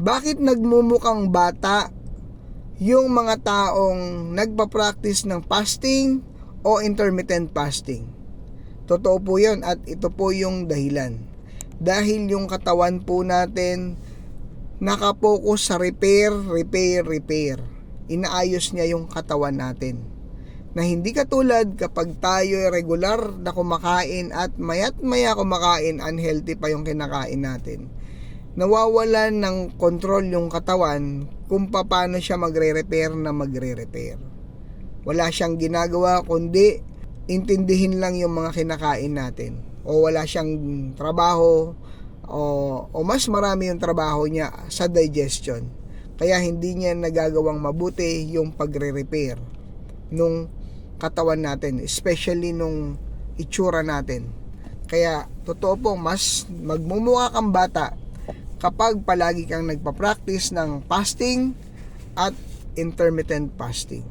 Bakit nagmumukhang bata yung mga taong nagpa-practice ng fasting o intermittent fasting? Totoo po yun at ito po yung dahilan. Dahil yung katawan po natin nakapokus sa repair, repair, repair. Inaayos niya yung katawan natin. Na hindi katulad kapag tayo ay regular na kumakain at mayat maya kumakain, unhealthy pa yung kinakain natin. Nawawalan ng control yung katawan kung paano siya magre-repair na magre-repair. Wala siyang ginagawa kundi intindihin lang yung mga kinakain natin. O wala siyang trabaho o, o mas marami yung trabaho niya sa digestion. Kaya hindi niya nagagawang mabuti yung pagre-repair nung katawan natin, especially nung itsura natin. Kaya totoo po mas magmumukha kang bata kapag palagi kang nagpa-practice ng fasting at intermittent fasting.